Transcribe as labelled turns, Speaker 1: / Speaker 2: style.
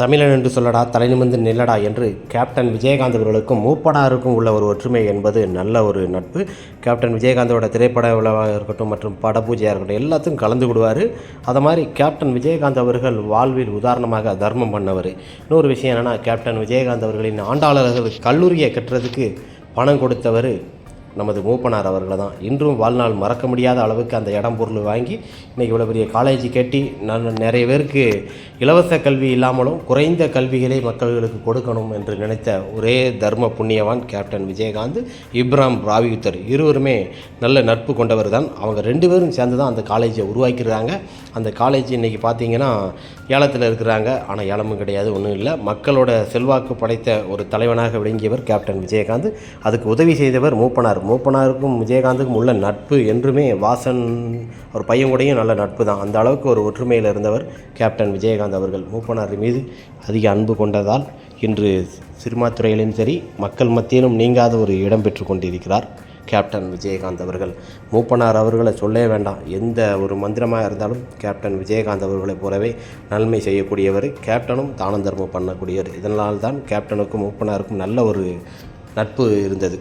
Speaker 1: தமிழன் என்று சொல்லடா தலைநிமிர்ந்து நில்லடா என்று கேப்டன் விஜயகாந்த் அவர்களுக்கும் மூப்பனாருக்கும் உள்ள ஒரு ஒற்றுமை என்பது நல்ல ஒரு நட்பு. கேப்டன் விஜயகாந்தோட திரைப்பட விழாவாக இருக்கட்டும் மற்றும் படபூஜையாக இருக்கட்டும் எல்லாத்துக்கும் கலந்து விடுவார். அதை மாதிரி கேப்டன் விஜயகாந்த் அவர்கள் வாழ்வில் உதாரணமாக தர்மம் பண்ணவர். இன்னொரு விஷயம் என்னென்னா கேப்டன் விஜயகாந்த் அவர்களின் ஆண்டாளர்கள் கல்லூரியை கட்டுறதுக்கு பணம் கொடுத்தவர் நமது மூப்பனார் அவர்களை தான். இன்றும் வாழ்நாள் மறக்க முடியாத அளவுக்கு அந்த இடம் பொருள் வாங்கி இன்றைக்கி இவ்வளோ பெரிய காலேஜ் கட்டி நான் நிறைய பேருக்கு இலவச கல்வி இல்லாமலும் குறைந்த கல்விகளை மக்கள்களுக்கு கொடுக்கணும் என்று நினைத்த ஒரே தர்ம புண்ணியவான் கேப்டன் விஜயகாந்த் இப்ராம் ராவியுத்தர் இருவருமே நல்ல நட்பு கொண்டவர் தான். அவங்க ரெண்டு பேரும் சேர்ந்து தான் அந்த காலேஜை உருவாக்கிறாங்க அந்த காலேஜ் இன்றைக்கி பார்த்தீங்கன்னா ஏலத்தில் இருக்கிறாங்க. ஆனால் ஏலமும் கிடையாது ஒன்றும் இல்லை. மக்களோட செல்வாக்கு படைத்த ஒரு தலைவனாக விளங்கியவர் கேப்டன் விஜயகாந்த். அதுக்கு உதவி செய்தவர் மூப்பனார் மூப்பனாருக்கும் விஜயகாந்துக்கும் உள்ள நட்பு என்றுமே வாசன் ஒரு பையன் கூடயும் நல்ல நட்பு தான். அந்த அளவுக்கு ஒரு ஒற்றுமையில் இருந்தவர் கேப்டன் விஜயகாந்த் அவர்கள். மூப்பனார் மீது அதிக அன்பு கொண்டதால் இன்று சினிமா துறையிலும் சரி மக்கள் மத்தியிலும் நீங்காத ஒரு இடம் பெற்று கொண்டிருக்கிறார் கேப்டன் விஜயகாந்த் அவர்கள். மூப்பனார் அவர்களை சொல்லவே வேண்டாம். எந்த ஒரு மந்திரமாக இருந்தாலும் கேப்டன் விஜயகாந்த் அவர்களைப் போலவே நன்மை செய்யக்கூடியவர் கேப்டனும் தானம் தர்மம் பண்ணக்கூடியவர். இதனால் தான் கேப்டனுக்கும் மூப்பனாருக்கும் நல்ல ஒரு நட்பு இருந்தது.